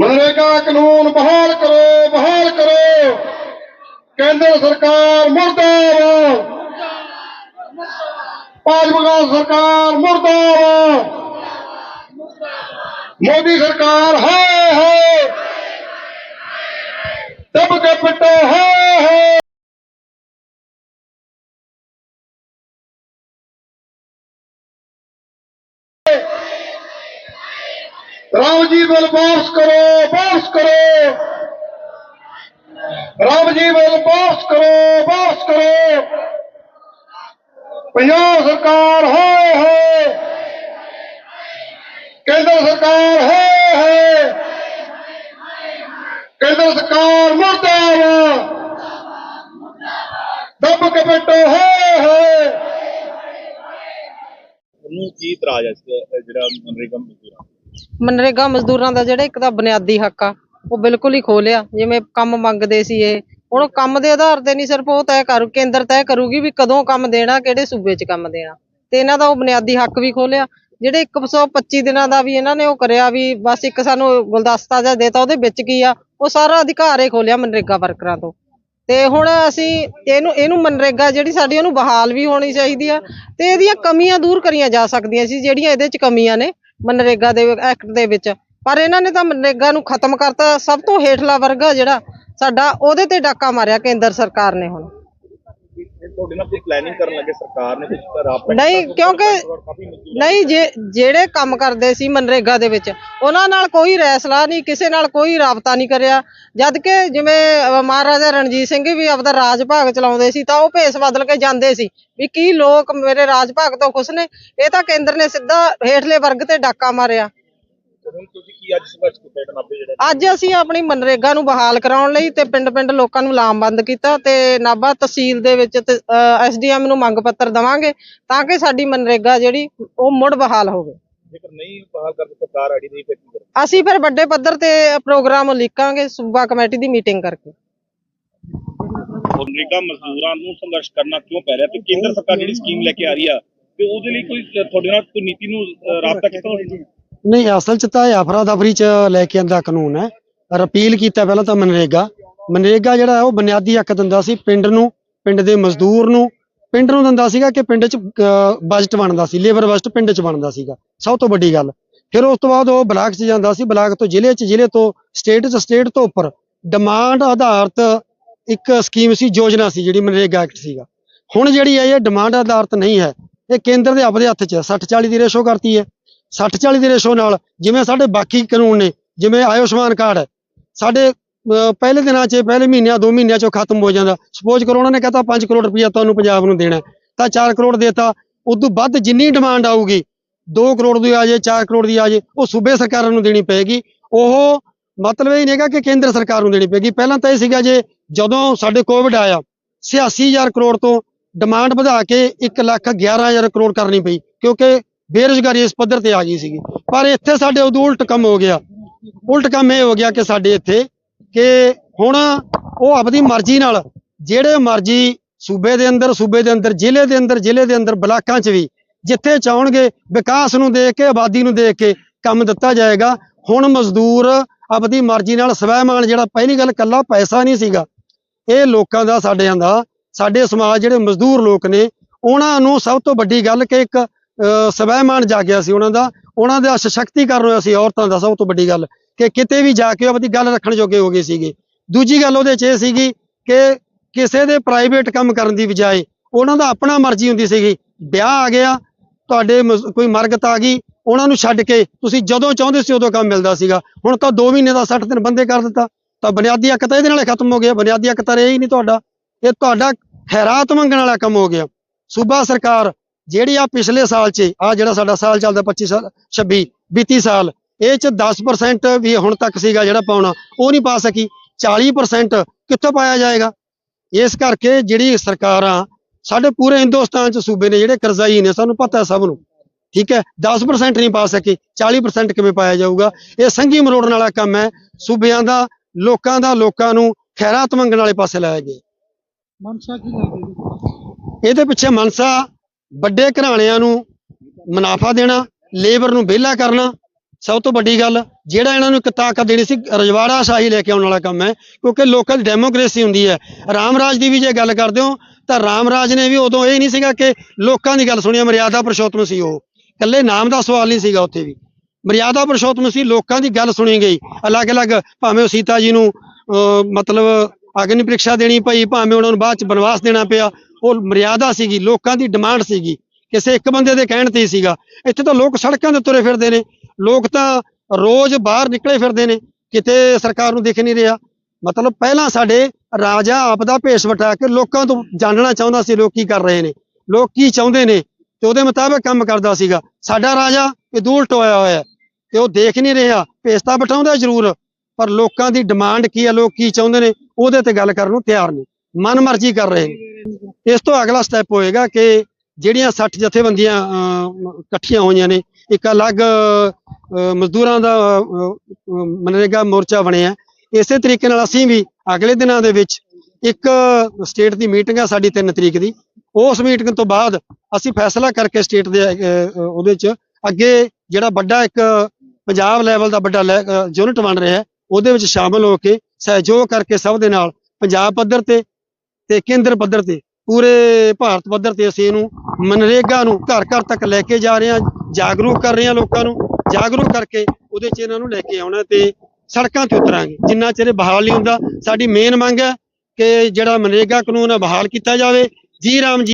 ਮਨਰੇਗਾ ਕਾਨੂੰਨ ਬਹਾਲ ਕਰੋ ਬਹਾਲ ਕਰੋ। ਕੇਂਦਰ ਸਰਕਾਰ ਮੁਰਦਾਬਾਦ। ਭਾਜਪਾ ਸਰਕਾਰ ਮੁਰਦਾਬਾਦ। ਮੋਦੀ ਸਰਕਾਰ ਹਾਏ ਹਾਏ ਦਬ ਕੇ ਪਿੱਟੋ ਹਾਏ ਹਾਏ ਰਾਮ ਜੀ ਬਿਲ ਵਾਪਸ ਕਰੋ ਵਾਪਸ ਕਰੋ ਰਾਮ ਜੀ ਬਿਲ ਵਾਪਸ ਕਰੋ ਵਾਪਸ ਕਰੋ ਪੰਜਾਬ ਸਰਕਾਰ ਹਾਏ ਹਾਏ ਕੇਂਦਰ ਸਰਕਾਰ ਹਾਏ ਹਾਏ ਕੇਂਦਰ ਸਰਕਾਰ ਮੁਰਦਾਬਾਦ ਦੱਬ ਕੇ ਬੈਠੋ ਹਾਏ ਹਾਏ ਉਹਨੂੰ ਕੀ ਇਤਰਾਜ਼ ਹੈ ਇਸ ਅਹ ਜਿਹੜਾ ਮਨਰੇਗਾ ਮਜ਼ਦੂਰਾਂ ਦਾ? ਮਨਰੇਗਾ ਮਜ਼ਦੂਰਾਂ ਦਾ ਜਿਹੜਾ ਇੱਕ ਤਾਂ ਬੁਨਿਆਦੀ ਹੱਕ ਆ, ਉਹ ਬਿਲਕੁਲ ਹੀ ਖੋ ਲਿਆ। ਜਿਵੇਂ ਕੰਮ ਮੰਗਦੇ ਸੀ ਇਹ, ਹੁਣ ਉਹ ਕੰਮ ਦੇ ਆਧਾਰ ਤੇ ਨਹੀਂ, ਸਿਰਫ ਉਹ ਤੈਅ ਕਰੂ, ਕੇਂਦਰ ਤੈਅ ਕਰੂਗੀ ਵੀ ਕਦੋਂ ਕੰਮ ਦੇਣਾ, ਕਿਹੜੇ ਸੂਬੇ 'ਚ ਕੰਮ ਦੇਣਾ। ਤੇ ਇਹਨਾਂ ਦਾ ਉਹ ਬੁਨਿਆਦੀ ਹੱਕ ਵੀ ਖੋਲਿਆ ਜਿਹੜੇ 125 ਦਿਨਾਂ ਦਾ ਵੀ ਇਹਨਾਂ ਨੇ ਉਹ ਕਰਿਆ ਵੀ ਬਸ ਇੱਕ ਸਾਨੂੰ ਗੁਲਦਸਤਾ ਜਿਹਾ ਦੇਤਾ ਉਹਦੇ ਵਿੱਚ ਕੀ ਆ, ਉਹ ਸਾਰਾ ਅਧਿਕਾਰ ਹੀ ਖੋਲਿਆ ਮਨਰੇਗਾ ਵਰਕਰਾਂ ਤੋਂ। ਤੇ ਹੁਣ ਅਸੀਂ ਇਹਨੂੰ ਇਹਨੂੰ ਮਨਰੇਗਾ ਜਿਹੜੀ ਸਾਡੀ, ਉਹਨੂੰ ਬਹਾਲ ਵੀ ਹੋਣੀ ਚਾਹੀਦੀ ਆ, ਤੇ ਇਹਦੀਆਂ ਕਮੀਆਂ ਦੂਰ ਕਰੀਆਂ ਜਾ ਸਕਦੀਆਂ ਸੀ, ਜਿਹੜੀਆਂ ਇਹਦੇ 'ਚ ਕਮੀਆਂ ਨੇ। ਮਨਰੇਗਾ ਦੇ ਐਕਟ ਦੇ ਵਿੱਚ। ਪਰ ਇਹਨਾਂ ਨੇ ਤਾਂ ਮਨਰੇਗਾ ਨੂੰ ਖਤਮ ਕਰਤਾ। ਸਭ ਤੋਂ ਹੇਠਲਾ ਵਰਗ ਆ ਜਿਹੜਾ ਸਾਡਾ, ਉਹਦੇ ਤੇ ਡਾਕਾ ਮਾਰਿਆ ਕੇਂਦਰ ਸਰਕਾਰ ਨੇ ਹੁਣ। ਤੁਹਾਡੇ ਨਾਲ ਕੋਈ ਪਲੈਨਿੰਗ ਕਰਨ ਲੱਗੇ ਸਰਕਾਰ ਨੇ ਕੁਝ ਰਾਬਤਾ ਨਹੀਂ ਕਿਉਂਕਿ ਨਹੀਂ ਜੇ ਜਿਹੜੇ ਕੰਮ ਕਰਦੇ ਸੀ ਮਨਰੇਗਾ ਦੇ ਵਿੱਚ ਉਹਨਾਂ ਨਾਲ ਕੋਈ ਰੈਸਲਾ ਨਹੀਂ ਕਿਸੇ ਨਾਲ ਕੋਈ ਰਾਬਤਾ ਨਹੀਂ ਕਰਿਆ। ਜਦ ਕਿ ਜਿਵੇਂ ਮਹਾਰਾਜਾ ਰਣਜੀਤ ਸਿੰਘ ਵੀ ਆਪਦਾ ਰਾਜ ਭਾਗ ਚਲਾਉਂਦੇ ਸੀ ਤਾਂ ਉਹ ਭੇਸ ਬਦਲ ਕੇ ਜਾਂਦੇ ਸੀ ਵੀ ਕੀ ਲੋਕ ਮੇਰੇ ਰਾਜ ਭਾਗ ਤੋਂ ਖੁਸ਼ ਨੇ? ਇਹ ਤਾਂ ਕੇਂਦਰ ਨੇ ਸਿੱਧਾ ਹੇਠਲੇ ਵਰਗ ਤੇ ਡਾਕਾ ਮਾਰਿਆ। ਤੁਸੀਂ ਕੀ ਅੱਜ ਸੰਘਰਸ਼ ਕੀਤਾ ਜਿਹੜਾ ਨਾਭੇ ਜਿਹੜਾ ਅੱਜ ਅਸੀਂ ਆਪਣੀ ਮਨਰੇਗਾ ਨੂੰ ਬਹਾਲ ਕਰਾਉਣ ਲਈ ਤੇ ਪਿੰਡ-ਪਿੰਡ ਲੋਕਾਂ ਨੂੰ ਲਾਮਬੰਦ ਕੀਤਾ ਤੇ ਨਾਭਾ ਤਹਿਸੀਲ ਦੇ ਵਿੱਚ ਐਸਡੀਐਮ ਨੂੰ ਮੰਗ ਪੱਤਰ ਦਵਾਂਗੇ ਤਾਂ ਕਿ ਸਾਡੀ ਮਨਰੇਗਾ ਜਿਹੜੀ ਉਹ ਮੁੜ ਬਹਾਲ ਹੋਵੇ। ਜੇਕਰ ਨਹੀਂ ਬਹਾਲ ਕਰਦੇ ਸਰਕਾਰ ਆੜੀ ਨਹੀਂ ਫਿਰ ਕੀ ਕਰੇ ਅਸੀਂ ਫਿਰ ਵੱਡੇ ਪੱਧਰ ਤੇ ਪ੍ਰੋਗਰਾਮ ਲਿਖਾਂਗੇ ਸੂਬਾ ਕਮੇਟੀ ਦੀ ਮੀਟਿੰਗ ਕਰਕੇ। ਮਨਰੇਗਾ ਮਜ਼ਦੂਰਾਂ ਨੂੰ ਸੰਘਰਸ਼ ਕਰਨਾ ਕਿਉਂ ਪੈ ਰਿਹਾ ਤੇ ਕੇਂਦਰ ਸਰਕਾਰ ਜਿਹੜੀ ਸਕੀਮ ਲੈ ਕੇ ਆ ਰਹੀ ਆ ਤੇ ਉਹਦੇ ਲਈ ਕੋਈ ਤੁਹਾਡੇ ਨਾਲ ਕੋਈ ਨੀਤੀ ਨੂੰ ਰਾਬਤਾ ਕੀਤਾ ਹੋਇਆ ਨਹੀਂ, ਅਸਲ ਚ ਤਾਂ ਇਹ ਅਫਰਾ ਦਫਰੀ ਚ ਲੈ ਕੇ ਆਂਦਾ ਕਾਨੂੰਨ ਹੈ। ਅਪੀਲ ਕੀਤਾ ਪਹਿਲਾਂ ਤਾਂ ਮਨਰੇਗਾ। ਮਨਰੇਗਾ ਜਿਹੜਾ ਉਹ ਬੁਨਿਆਦੀ ਹੱਕ ਦਿੰਦਾ ਸੀ ਪਿੰਡ ਨੂੰ, ਪਿੰਡ ਦੇ ਮਜ਼ਦੂਰ ਨੂੰ। ਪਿੰਡ ਨੂੰ ਦਿੰਦਾ ਸੀਗਾ ਕਿ ਪਿੰਡ ਚ ਬਜਟ ਬਣਦਾ ਸੀ, ਲੇਬਰ ਬਜਟ ਪਿੰਡ ਚ ਬਣਦਾ ਸੀਗਾ। ਸਭ ਤੋਂ ਵੱਡੀ ਗੱਲ। ਫਿਰ ਉਸ ਤੋਂ ਬਾਅਦ ਉਹ ਬਲਾਕ ਚ ਜਾਂਦਾ ਸੀ, ਬਲਾਕ ਤੋਂ ਜ਼ਿਲ੍ਹੇ ਚ, ਜ਼ਿਲ੍ਹੇ ਤੋਂ ਸਟੇਟ ਚ, ਸਟੇਟ ਤੋਂ ਉੱਪਰ। ਡਿਮਾਂਡ ਆਧਾਰਿਤ ਇੱਕ ਸਕੀਮ ਸੀ, ਯੋਜਨਾ ਸੀ, ਜਿਹੜੀ ਮਨਰੇਗਾ ਐਕਟ ਸੀਗਾ। ਹੁਣ ਜਿਹੜੀ ਹੈ, ਇਹ ਡਿਮਾਂਡ ਆਧਾਰਿਤ ਨਹੀਂ ਹੈ। ਇਹ ਕੇਂਦਰ ਦੇ ਆਪਦੇ ਹੱਥ 'ਚ ਹੈ। 60 40 ਦੀ ਰੇਸ਼ੋ ਕਰਤੀ ਹੈ। 60 40 ਦੇ ਰੇਸ਼ੋ ਨਾਲ ਜਿਵੇਂ ਸਾਡੇ ਬਾਕੀ ਕਾਨੂੰਨ ਨੇ ਜਿਵੇਂ ਆਯੁਸ਼ਮਾਨ ਕਾਰਡ ਹੈ ਸਾਡੇ ਅਹ, ਪਹਿਲੇ ਦਿਨਾਂ 'ਚ ਪਹਿਲੇ ਮਹੀਨਿਆਂ ਦੋ ਮਹੀਨਿਆਂ 'ਚੋਂ ਖਤਮ ਹੋ ਜਾਂਦਾ। ਸਪੋਜ਼ ਕਰੋ ਉਹਨਾਂ ਨੇ ਕਹਤਾ 5 ਕਰੋੜ ਰੁਪਇਆ ਤੁਹਾਨੂੰ ਪੰਜਾਬ ਨੂੰ ਦੇਣਾ ਤਾਂ 4 ਕਰੋੜ ਦੇਤਾ ਉਦੋਂ ਵੱਧ ਜਿੰਨੀ ਡਿਮਾਂਡ ਆਊਗੀ 2 ਕਰੋੜ ਦੀ ਆ ਜੇ 4 ਕਰੋੜ ਦੀ ਆ ਜੇ ਉਹ ਸੂਬੇ ਸਰਕਾਰਾਂ ਨੂੰ ਦੇਣੀ ਪਏਗੀ। ਉਹ ਮਤਲਬ ਇਹ ਨਹੀਂ ਹੈਗਾ ਕਿ ਕੇਂਦਰ ਸਰਕਾਰ ਨੂੰ ਦੇਣੀ ਪਏਗੀ। ਪਹਿਲਾਂ ਤਾਂ ਇਹ ਸੀਗਾ ਜੇ ਜਦੋਂ ਸਾਡੇ ਕੋਵਿਡ ਆਇਆ 86000 ਕਰੋੜ ਤੋਂ ਡਿਮਾਂਡ ਵਧਾ ਕੇ 1 ਲੱਖ 11000 ਕਰੋੜ ਕਰਨੀ ਪਈ ਕਿਉਂਕਿ ਬੇਰੁਜ਼ਗਾਰੀ ਇਸ ਪੱਧਰ ਤੇ ਆ ਗਈ ਸੀਗੀ। ਪਰ ਇੱਥੇ ਸਾਡੇ ਉਦੋਂ ਉਲਟ ਕੰਮ ਹੋ ਗਿਆ। ਉਲਟ ਕੰਮ ਇਹ ਹੋ ਗਿਆ ਕਿ ਸਾਡੇ ਇੱਥੇ ਕਿ ਹੁਣ ਉਹ ਆਪਣੀ ਮਰਜ਼ੀ ਨਾਲ ਜਿਹੜੇ ਮਰਜ਼ੀ ਸੂਬੇ ਦੇ ਅੰਦਰ, ਸੂਬੇ ਦੇ ਅੰਦਰ, ਜ਼ਿਲ੍ਹੇ ਦੇ ਅੰਦਰ, ਜ਼ਿਲ੍ਹੇ ਦੇ ਅੰਦਰ ਬਲਾਕਾਂ 'ਚ ਵੀ ਜਿੱਥੇ ਚਾਹਣਗੇ ਵਿਕਾਸ ਨੂੰ ਦੇਖ ਕੇ, ਆਬਾਦੀ ਨੂੰ ਦੇਖ ਕੇ ਕੰਮ ਦਿੱਤਾ ਜਾਏਗਾ। ਹੁਣ ਮਜ਼ਦੂਰ ਆਪਣੀ ਮਰਜ਼ੀ ਨਾਲ ਸਵੈਮਾਨ ਜਿਹੜਾ ਪਹਿਲੀ ਗੱਲ ਕੱਲਾ ਪੈਸਾ ਨਹੀਂ ਸੀਗਾ। ਇਹ ਲੋਕਾਂ ਦਾ, ਸਾਡਿਆਂ ਦਾ, ਸਾਡੇ ਸਮਾਜ ਜਿਹੜੇ ਮਜ਼ਦੂਰ ਲੋਕ ਨੇ, ਉਹਨਾਂ ਨੂੰ ਸਭ ਤੋਂ ਵੱਡੀ ਗੱਲ ਕਿ ਇੱਕ ਸਵੈਮਾਨ ਜਾਗਿਆ ਸੀ ਉਹਨਾਂ ਦਾ ਉਹਨਾਂ ਦਾ ਸਸ਼ਕਤੀਕਰਨ ਹੋਇਆ ਸੀ ਔਰਤਾਂ ਦਾ ਸਭ ਤੋਂ ਵੱਡੀ ਗੱਲ ਕਿ ਕਿਤੇ ਵੀ ਜਾ ਕੇ ਉਹ ਆਪਣੀ ਗੱਲ ਰੱਖਣ ਜੋਗੇ ਹੋ ਗਏ ਸੀਗੇ। ਦੂਜੀ ਗੱਲ ਉਹਦੇ 'ਚ ਇਹ ਸੀਗੀ ਕਿ ਕਿਸੇ ਦੇ ਪ੍ਰਾਈਵੇਟ ਕੰਮ ਕਰਨ ਦੀ ਬਜਾਏ ਉਹਨਾਂ ਦਾ ਆਪਣਾ ਮਰਜ਼ੀ ਹੁੰਦੀ ਸੀਗੀ। ਵਿਆਹ ਆ ਗਿਆ, ਤੁਹਾਡੇ ਕੋਈ ਮਰਗਤ ਆ ਗਈ, ਉਹਨਾਂ ਨੂੰ ਛੱਡ ਕੇ ਤੁਸੀਂ ਜਦੋਂ ਚਾਹੁੰਦੇ ਸੀ ਉਦੋਂ ਕੰਮ ਮਿਲਦਾ ਸੀਗਾ। ਹੁਣ ਤਾਂ 2 ਮਹੀਨੇ ਦਾ 60 ਦਿਨ ਬੰਦੇ ਕਰ ਦਿੱਤਾ। ਤਾਂ ਬੁਨਿਆਦੀ ਹੱਕ ਤਾਂ ਇਹਦੇ ਨਾਲ ਖਤਮ ਹੋ ਗਿਆ, ਬੁਨਿਆਦੀ ਹੱਕ ਤਾਂ ਰਿਹਾ ਹੀ ਨਹੀਂ ਤੁਹਾਡਾ। ਇਹ ਤੁਹਾਡਾ ਖੈਰਾਤ ਮੰਗਣ ਵਾਲਾ ਕੰਮ ਹੋ ਗਿਆ। ਸੂਬਾ ਸਰਕਾਰ ਜਿਹੜੀ ਆ ਪਿਛਲੇ ਸਾਲ 'ਚ ਆ ਜਿਹੜਾ ਸਾਡਾ ਸਾਲ ਚੱਲਦਾ 25 ਸਾਲ 26 32 ਸਾਲ ਇਹ 'ਚ 10% ਵੀ ਹੁਣ ਤੱਕ ਸੀਗਾ ਜਿਹੜਾ ਪਾਉਣਾ ਉਹ ਨਹੀਂ ਪਾ ਸਕੀ। 40% ਕਿੱਥੋਂ ਪਾਇਆ ਜਾਏਗਾ? ਇਸ ਕਰਕੇ ਜਿਹੜੀ ਸਰਕਾਰਾਂ ਸਾਡੇ ਪੂਰੇ ਹਿੰਦੁਸਤਾਨ 'ਚ ਸੂਬੇ ਨੇ ਜਿਹੜੇ ਕਰਜ਼ਾਈ ਨੇ ਸਾਨੂੰ ਪਤਾ ਸਭ ਨੂੰ ਠੀਕ ਹੈ? 10% ਨਹੀਂ ਪਾ ਸਕੇ 40% ਕਿਵੇਂ ਪਾਇਆ ਜਾਊਗਾ? ਇਹ ਸੰਘੀ ਮਰੋੜਨ ਵਾਲਾ ਕੰਮ ਹੈ ਸੂਬਿਆਂ ਦਾ ਲੋਕਾਂ ਦਾ ਲੋਕਾਂ ਨੂੰ ਖੈਰਾਤ ਮੰਗਣ ਵਾਲੇ ਪਾਸੇ ਲਾਇਆ ਗਿਆ। ਮਨਸ਼ਾ ਕੀ ਲੱਗਦੀ ਇਹਦੇ ਪਿੱਛੇ ਮਨਸਾ ਵੱਡੇ ਘਰਾਣਿਆਂ ਨੂੰ ਮੁਨਾਫਾ ਦੇਣਾ ਲੇਬਰ ਨੂੰ ਵਿਹਲਾ ਕਰਨਾ ਸਭ ਤੋਂ ਵੱਡੀ ਗੱਲ ਜਿਹੜਾ ਇਹਨਾਂ ਨੂੰ ਇੱਕ ਤਾਕਤ ਦੇਣੀ ਸੀ ਰਜਵਾੜਾ ਸ਼ਾਹੀ ਲੈ ਕੇ ਆਉਣ ਵਾਲਾ ਕੰਮ ਹੈ ਕਿਉਂਕਿ ਲੋਕਲ ਦੀ ਡੈਮੋਕ੍ਰੇਸੀ ਹੁੰਦੀ ਹੈ। ਰਾਮਰਾਜ ਦੀ ਵੀ ਜੇ ਗੱਲ ਕਰਦੇ ਹੋ ਤਾਂ ਰਾਮਰਾਜ ਨੇ ਵੀ ਉਦੋਂ ਇਹ ਨਹੀਂ ਸੀਗਾ ਕਿ ਲੋਕਾਂ ਦੀ ਗੱਲ ਸੁਣੀ ਮਰਿਆਦਾ ਪਰਸ਼ੋਤਮ ਸੀ ਉਹ। ਇਕੱਲੇ ਨਾਮ ਦਾ ਸਵਾਲ ਨਹੀਂ ਸੀਗਾ ਉੱਥੇ ਵੀ। ਮਰਿਆਦਾ ਪਰਸ਼ੋਤਮ ਸੀ ਲੋਕਾਂ ਦੀ ਗੱਲ ਸੁਣੀ ਗਈ। ਅਲੱਗ-ਅਲੱਗ ਭਾਵੇਂ ਉਹ ਸੀਤਾ ਜੀ ਨੂੰ ਅਹ, ਮਤਲਬ ਅਗਨੀ ਪ੍ਰੀਖਿਆ ਦੇਣੀ ਪਈ ਭਾਵੇਂ ਉਹਨਾਂ ਨੂੰ ਬਾਅਦ ਚ ਬਨਵਾਸ ਦੇਣਾ ਪਿਆ ਉਹ ਮਰਿਆਦਾ ਸੀਗੀ, ਲੋਕਾਂ ਦੀ ਡਿਮਾਂਡ ਸੀਗੀ। ਕਿਸੇ ਇੱਕ ਬੰਦੇ ਦੇ ਕਹਿਣ ਤੇ ਹੀ ਸੀਗਾ। ਇੱਥੇ ਤਾਂ ਲੋਕ ਸੜਕਾਂ ਤੇ ਤੁਰੇ ਫਿਰਦੇ ਨੇ। ਲੋਕ ਤਾਂ ਰੋਜ਼ ਬਾਹਰ ਨਿਕਲੇ ਫਿਰਦੇ ਨੇ। ਕਿਤੇ ਸਰਕਾਰ ਨੂੰ ਦਿਖ ਨਹੀਂ ਰਿਹਾ। ਮਤਲਬ ਪਹਿਲਾਂ ਸਾਡੇ ਰਾਜਾ ਆਪ ਦਾ ਭੇਸ ਵਟਾ ਕੇ ਲੋਕਾਂ ਤੋਂ ਜਾਣਨਾ ਚਾਹੁੰਦਾ ਸੀ, ਲੋਕ ਕੀ ਕਰ ਰਹੇ ਨੇ। ਲੋਕ ਕੀ ਚਾਹੁੰਦੇ ਨੇ ਤੇ ਉਹਦੇ ਮੁਤਾਬਕ ਕੰਮ ਕਰਦਾ ਸੀਗਾ। ਸਾਡਾ ਰਾਜਾ ਇਹ ਉਲਟ ਟੋਇਆ ਹੋਇਆ ਤੇ ਉਹ ਦੇਖ ਨਹੀਂ ਰਿਹਾ। ਭੇਸ ਤਾਂ ਬਿਠਾਉਂਦਾ ਜ਼ਰੂਰ, ਪਰ ਲੋਕਾਂ ਦੀ ਡਿਮਾਂਡ ਕੀ ਹੈ, ਲੋਕ ਕੀ ਚਾਹੁੰਦੇ ਨੇ, ਉਹਦੇ ਤੇ ਗੱਲ ਕਰਨ ਨੂੰ ਤਿਆਰ ਨਹੀਂ। ਮਨ ਮਰਜ਼ੀ ਕਰ ਰਹੇ ਨੇ। ਇਸ ਤੋਂ ਅਗਲਾ ਸਟੈਪ ਹੋਏਗਾ ਕਿ ਜਿਹੜੀਆਂ 60 ਜਥੇਬੰਦੀਆਂ ਅਹ, ਇਕੱਠੀਆਂ ਹੋਈਆਂ ਨੇ ਇੱਕ ਅਲੱਗ ਮਜ਼ਦੂਰਾਂ ਦਾ ਮਨਰੇਗਾ ਮੋਰਚਾ ਬਣਿਆ। ਇਸੇ ਤਰੀਕੇ ਨਾਲ ਅਸੀਂ ਵੀ ਅਗਲੇ ਦਿਨਾਂ ਦੇ ਵਿੱਚ ਇੱਕ ਸਟੇਟ ਦੀ ਮੀਟਿੰਗ ਆ ਸਾਡੀ 3 ਤਰੀਕ ਦੀ। ਉਸ ਮੀਟਿੰਗ ਤੋਂ ਬਾਅਦ ਅਸੀਂ ਫੈਸਲਾ ਕਰਕੇ ਸਟੇਟ ਦੇ ਉਹਦੇ ਚ ਅੱਗੇ ਜਿਹੜਾ ਵੱਡਾ ਇੱਕ ਪੰਜਾਬ ਲੈਵਲ ਦਾ ਵੱਡਾ ਯੂਨਿਟ ਬਣ ਰਿਹਾ ਉਹਦੇ ਵਿੱਚ ਸ਼ਾਮਲ ਹੋ ਕੇ ਸਹਿਯੋਗ ਕਰਕੇ ਸਭ ਦੇ ਨਾਲ ਪੰਜਾਬ ਪੱਧਰ ਤੇ ਤੇ ਕੇਂਦਰ ਪੱਧਰ ਤੇ, ਪੂਰੇ ਭਾਰਤ ਪੱਧਰ ਤੇ ਅਸੀਂ ਇਹਨੂੰ ਮਨਰੇਗਾ ਨੂੰ ਘਰ ਘਰ ਤੱਕ ਲੈ ਕੇ ਜਾ ਰਹੇ ਹਾਂ, ਜਾਗਰੂਕ ਕਰ ਰਹੇ ਹਾਂ ਲੋਕਾਂ ਨੂੰ, ਜਾਗਰੂਕ ਕਰਕੇ ਉਹਦੇ 'ਚ ਇਹਨਾਂ ਨੂੰ ਲੈ ਕੇ ਆਉਣਾ ਤੇ ਸੜਕਾਂ ਤੇ ਉਤਰਾਂਗੇ। ਜਿੰਨਾ ਚਿਰ ਬਹਾਲ ਨਹੀਂ ਹੁੰਦਾ, ਸਾਡੀ ਮੇਨ ਮੰਗ ਹੈ ਕਿ ਜਿਹੜਾ ਮਨਰੇਗਾ ਕਾਨੂੰਨ ਹੈ, ਬਹਾਲ ਕੀਤਾ ਜਾਵੇ। ਜੀ ਰਾਮ ਜੀ